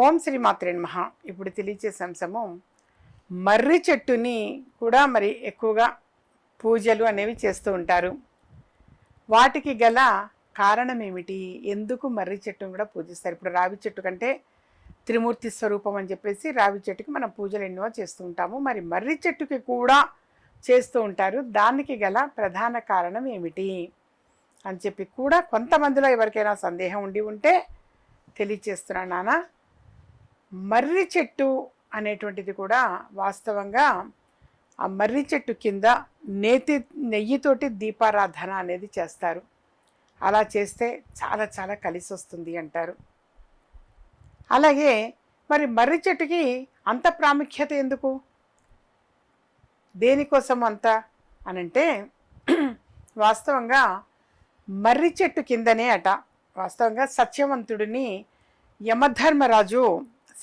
ఓం శ్రీ మాత్రే నమ. ఇప్పుడు తెలియచేసే అంశము మర్రి చెట్టుని కూడా మరి ఎక్కువగా పూజలు అనేవి చేస్తూ ఉంటారు. వాటికి గల కారణం ఏమిటి ఎందుకు మర్రి చెట్టును కూడా పూజిస్తారు? ఇప్పుడు రావి చెట్టు కంటే త్రిమూర్తి స్వరూపం అని చెప్పేసి రావి చెట్టుకి మనం పూజలు ఎన్నో చేస్తూ ఉంటాము. మరి మర్రి చెట్టుకి కూడా చేస్తూ ఉంటారు. దానికి గల ప్రధాన కారణం ఏమిటి అని చెప్పి కూడా కొంతమందిలో ఎవరికైనా సందేహం ఉండి ఉంటే తెలియచేస్తున్నాను నాన్న మర్రి చెట్టు అనేటువంటిది కూడా వాస్తవంగా ఆ మర్రి చెట్టు కింద నేతి నెయ్యితోటి దీపారాధన అనేది చేస్తారు. అలా చేస్తే చాలా చాలా కలిసి వస్తుంది అంటారు. అలాగే మరి మర్రి చెట్టుకి అంత ప్రాముఖ్యత ఎందుకు? దేనికోసం అంత? అనంటే వాస్తవంగా మర్రి చెట్టు కిందనే అట. వాస్తవంగా సత్యవంతుడిని యమధర్మరాజు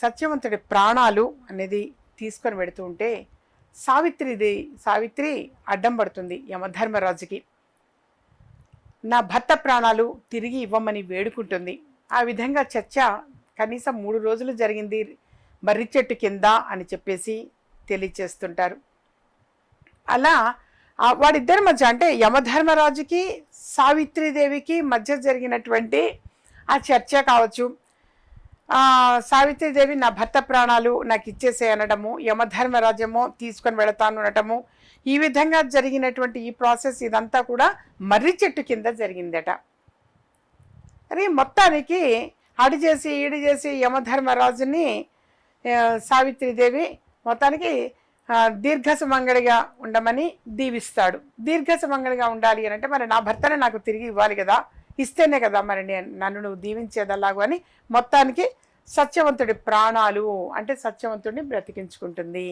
సత్యవంతుడి ప్రాణాలు అనేది తీసుకొని పెడుతూ ఉంటే సావిత్రిది సావిత్రి అడ్డం పడుతుంది యమధర్మరాజుకి. నా భర్త ప్రాణాలు తిరిగి ఇవ్వమని వేడుకుంటుంది. ఆ విధంగా చర్చ కనీసం మూడు రోజులు జరిగింది మర్రి చెట్టు కింద అని చెప్పేసి తెలియచేస్తుంటారు. అలా వాడిద్దరి మధ్య అంటే యమధర్మరాజుకి సావిత్రిదేవికి మధ్య జరిగినటువంటి ఆ చర్చ కావచ్చు సావిత్రిదేవి నా భర్త ప్రాణాలు నాకు ఇచ్చేసే అనడము యమధర్మరాజేమో తీసుకొని వెళతాను అనటము ఈ విధంగా జరిగినటువంటి ఈ ప్రాసెస్ ఇదంతా కూడా మర్రి చెట్టు కింద జరిగిందట. అరే మొత్తానికి అడి చేసి ఈడి చేసి యమధర్మరాజుని ఆ, సావిత్రిదేవి మొత్తానికి దీర్ఘసుమంగడిగా ఉండమని దీవిస్తాడు. దీర్ఘసుమంగడిగా ఉండాలి అని అంటే మరి నా భర్తనే నాకు తిరిగి ఇవ్వాలి కదా. ఇస్తేనే కదా మరి నేను నన్ను నువ్వు దీవించేదలాగు అని మొత్తానికి సత్యవంతుడి ప్రాణాలు అంటే సత్యవంతుడిని బ్రతికించుకుంటుంది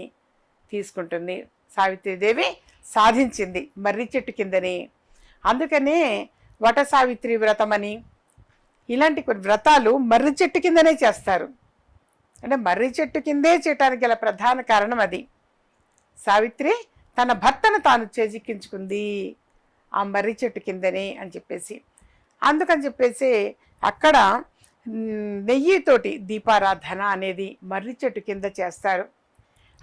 తీసుకుంటుంది. సావిత్రిదేవి సాధించింది మర్రి చెట్టు కిందని. అందుకనే వట సావిత్రి వ్రతమని ఇలాంటి కొన్ని వ్రతాలు మర్రి చెట్టు కిందనే చేస్తారు. అంటే మర్రి చెట్టు కిందే చేయటానికి గల ప్రధాన కారణం అది. సావిత్రి తన భర్తను తాను చేజిక్కించుకుంది ఆ మర్రి చెట్టు కిందనే అని చెప్పేసి. అందుకని చెప్పేసి అక్కడ నెయ్యితోటి దీపారాధన అనేది మర్రి చెట్టు కింద చేస్తారు.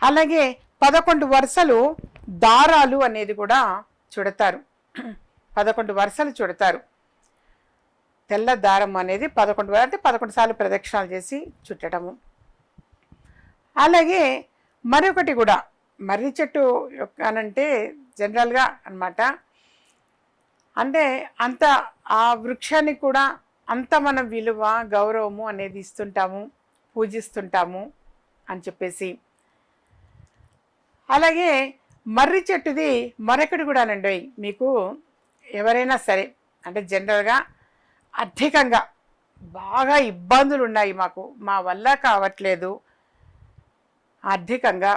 అలాగే పదకొండు వరుసలు దారాలు అనేది కూడా చుడతారు. పదకొండు వరుసలు చుడతారు. తెల్ల దారం అనేది పదకొండు అంటే పదకొండు సార్లు ప్రదక్షిణాలు చేసి చుట్టడము. అలాగే మరొకటి కూడా మర్రి చెట్టు యొక్క అనంటే జనరల్గా అనమాట అంటే అంత ఆ వృక్షానికి కూడా అంత మన విలువ గౌరవము అనేది ఇస్తుంటాము పూజిస్తుంటాము అని చెప్పేసి. అలాగే మర్రి చెట్టుది మరొకటి కూడానండి మీకు ఎవరైనా సరే అంటే జనరల్గా అధికంగా బాగా ఇబ్బందులు ఉన్నాయి మాకు. మా వల్ల కావట్లేదు. ఆర్థికంగా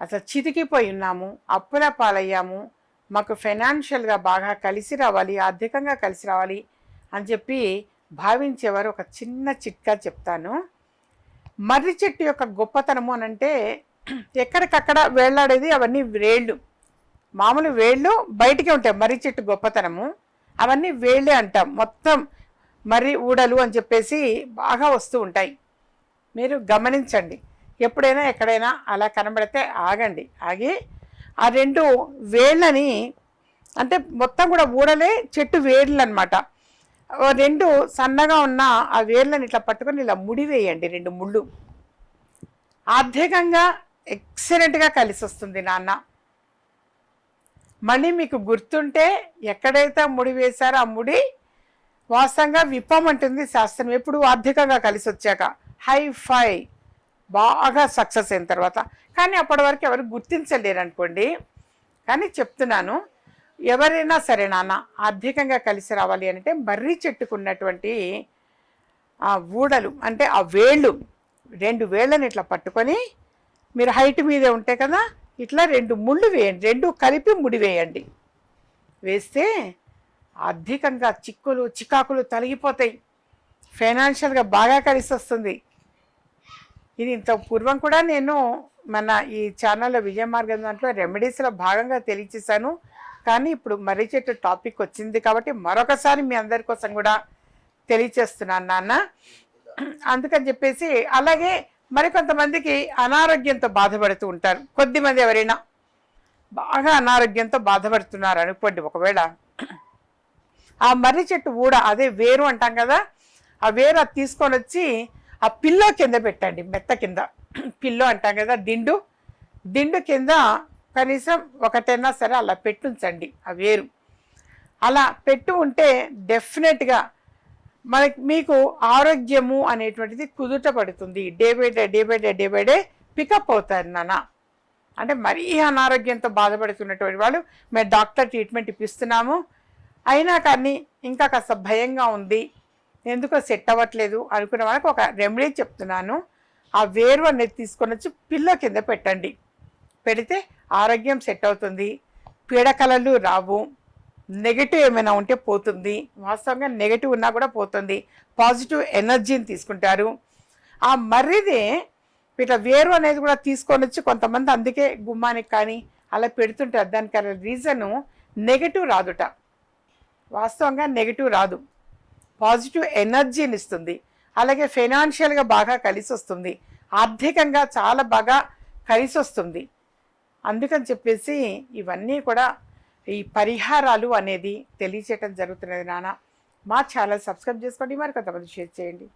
అసలు చితికిపోయి ఉన్నాము అప్పుల పాలయ్యాము. మాకు ఫైనాన్షియల్గా బాగా కలిసి రావాలి ఆర్థికంగా కలిసి రావాలి అని చెప్పి భావించేవారు ఒక చిన్న చిట్కా చెప్తాను. మర్రి చెట్టు యొక్క గొప్పతనము అని అంటే ఎక్కడికక్కడ వేళ్ళాడేది అవన్నీ వేళ్ళు. మామూలు వేళ్ళు బయటికే ఉంటాయి మర్రి చెట్టు గొప్పతనము. అవన్నీ వేళ్ళే అంటాం. మొత్తం మర్రి ఊడలు అని చెప్పేసి బాగా వస్తూ ఉంటాయి. మీరు గమనించండి. ఎప్పుడైనా ఎక్కడైనా అలా కనబడితే ఆగండి. ఆగి ఆ రెండు వేళ్ళని అంటే మొత్తం కూడా ఊడలే చెట్టు వేర్లు అనమాట రెండు సన్నగా ఉన్న ఆ వేళ్ళని ఇట్లా పట్టుకొని ఇలా ముడివేయండి రెండు ముళ్ళు. ఆర్థికంగా ఎక్సలెంట్గా కలిసి వస్తుంది నాన్న. మళ్ళీ మీకు గుర్తుంటే ఎక్కడైతే ముడి వేశారో ఆ ముడి వాస్తవంగా విప్పమంటుంది శాస్త్రం. ఎప్పుడు ఆర్థికంగా కలిసి వచ్చాక హై ఫై. బాగా సక్సెస్ అయిన తర్వాత కానీ అప్పటి వరకు ఎవరు గుర్తించలేరు అనుకోండి కానీ చెప్తున్నాను ఎవరైనా సరే నాన్న ఆర్థికంగా కలిసి రావాలి అంటే మర్రి చెట్టుకున్నటువంటి ఆ ఊడలు అంటే ఆ వేళ్ళు రెండు వేళ్ళని ఇట్లా పట్టుకొని మీరు హైట్ మీదే ఉంటే కదా ఇట్లా రెండు ముళ్ళు వేయండి రెండు కలిపి ముడి వేయండి. వేస్తే ఆర్థికంగా చిక్కులు చికాకులు తొలగిపోతాయి. ఫైనాన్షియల్గా బాగా కలిసి వస్తుంది ఇది ఇంత పూర్వం కూడా నేను మన ఈ ఛానల్లో విజయ మార్గం దాంట్లో రెమెడీస్లో భాగంగా తెలియచేశాను. కానీ ఇప్పుడు మర్రి చెట్టు టాపిక్ వచ్చింది కాబట్టి మరొకసారి మీ అందరి కోసం కూడా తెలియచేస్తున్నాను నాన్న. అందుకని చెప్పేసి అలాగే మరికొంతమందికి అనారోగ్యంతో బాధపడుతూ ఉంటారు. కొద్దిమంది ఎవరైనా బాగా అనారోగ్యంతో బాధపడుతున్నారు అనుకోండి ఒకవేళ. ఆ మర్రి చెట్టు ఊడ అదే వేరు అంటాం కదా. ఆ వేరు అది తీసుకొని వచ్చి ఆ పిల్లో కింద పెట్టండి మెత్త కింద. పిల్లో అంటాం కదా దిండు. దిండు కింద కనీసం ఒకటైనా సరే అలా పెట్టుంచండి ఆ వేరు. అలా పెట్టు ఉంటే డెఫినెట్గా మనకి మీకు ఆరోగ్యము అనేటువంటిది కుదుట పడుతుంది. Day by day day by day day by day pickup అవుతారు నాన్న. అంటే మరీ అనారోగ్యంతో బాధపడుతున్నటువంటి వాళ్ళు మేము డాక్టర్ ట్రీట్మెంట్ ఇప్పిస్తున్నాము. అయినా కానీ ఇంకా కాస్త భయంగా ఉంది. ఎందుకో సెట్ అవ్వట్లేదు అనుకున్న వాళ్ళకి ఒక రెమెడీ చెప్తున్నాను. ఆ వేరు అనేది తీసుకొని వచ్చి పిల్ల కింద పెట్టండి. పెడితే ఆరోగ్యం సెట్ అవుతుంది. పీడకలలు రావు. నెగటివ్ ఏమైనా ఉంటే పోతుంది. వాస్తవంగా నెగటివ్ ఉన్నా కూడా పోతుంది. పాజిటివ్ ఎనర్జీని తీసుకుంటారు. ఆ మర్రిదే ఇట్లా వేరు అనేది కూడా తీసుకొని వచ్చి కొంతమంది అందుకే గుమ్మానికి కానీ అలా పెడుతుంటారు. దానికి రీజను నెగటివ్ రాదుట. వాస్తవంగా నెగటివ్ రాదు. పాజిటివ్ ఎనర్జీని ఇస్తుంది. అలాగే ఫైనాన్షియల్గా బాగా కలిసి వస్తుంది. ఆర్థికంగా చాలా బాగా కలిసి వస్తుంది. అందుకని చెప్పేసి ఇవన్నీ కూడా ఈ పరిహారాలు అనేది తెలియచేయటం జరుగుతున్నది నాన్న. మా ఛానల్ సబ్స్క్రైబ్ చేసుకోండి. మరి కొంతమంది షేర్ చేయండి.